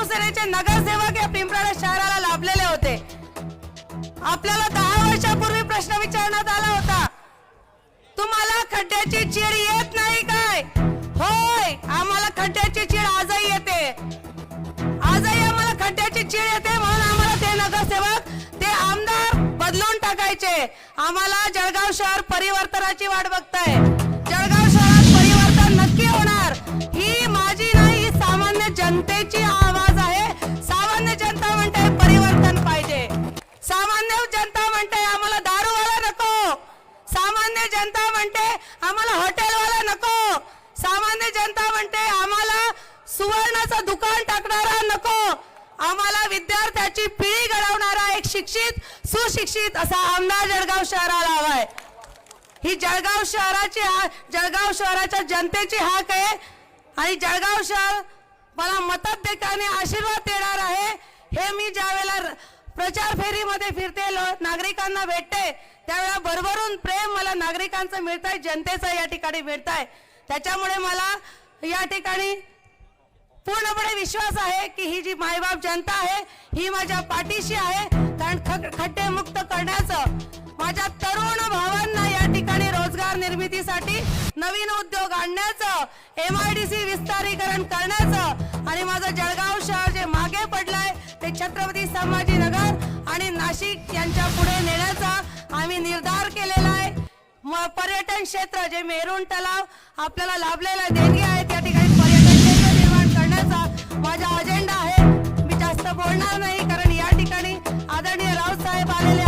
शिवसेनेचे नगरसेवक या पिंपराळा शहराला लाभलेले होते. आपल्याला दहा वर्षापूर्वी प्रश्न विचारण्यात आला होता. तुम्हाला खड्ड्याची चीड येत नाही काय? होय आम्हाला खड्ड्याची चीड आजही येते. आजही आम्हाला खड्ड्याची चीड येते म्हणून आम्हाला ते नगरसेवक ते आमदार बदलून टाकायचे. आम्हाला जळगाव शहर परिवर्तनाची वाट बघताय. जळगाव शहरात परिवर्तन नक्की होणार. ही माझी नाही सामान्य जनतेची सामान्य जनता म्हणते आम्हाला हॉटेलवाला नको. सामान्य जनता म्हणते आम्हाला सुवर्णाचं दुकान टाकणारा नको. आम्हाला विद्यार्थ्याची पिढी घडवणारा एक शिक्षित सुशिक्षित असा आमदार जळगाव शहराला हवाय. ही जळगाव शहराची हा- जळगाव शहराच्या जनतेची हाक आहे आणि जळगाव शहर मला मताधिकाने आशीर्वाद देणार आहे. हे मी ज्यावेळेला वेळेला प्रचार फेरीमध्ये फिरते नागरिकांना भेटते त्यावेळेला भरभरून प्रेम मला नागरिकांचं मिळत आहे जनतेचं या ठिकाणी मिळत आहे त्याच्यामुळे मला या ठिकाणी पूर्णपणे विश्वास आहे की ही जी मायबाप जनता आहे ही माझ्या पाठीशी आहे. कारण खड्डे मुक्त करण्याचं माझ्या तरुण भावांना या ठिकाणी रोजगार निर्मितीसाठी नवीन उद्योग आणण्याचं एम आय डी सी विस्तारीकरण करण्याचं आणि माझं जळगाव शहर जे मागे पडलंय ते छत्रपती संभाजीनगर आणि नाशिक यांच्या पुढे आम्ही निर्धार केलेला आहे. पर्यटन क्षेत्र जे मेरून तलाव आपल्याला लाभलेला देणगी आहे त्या ठिकाणी पर्यटन क्षेत्र निर्माण करण्याचा माझा अजेंडा आहे. मी जास्त बोलणार नाही कारण या ठिकाणी आदरणीय राऊत साहेब आलेले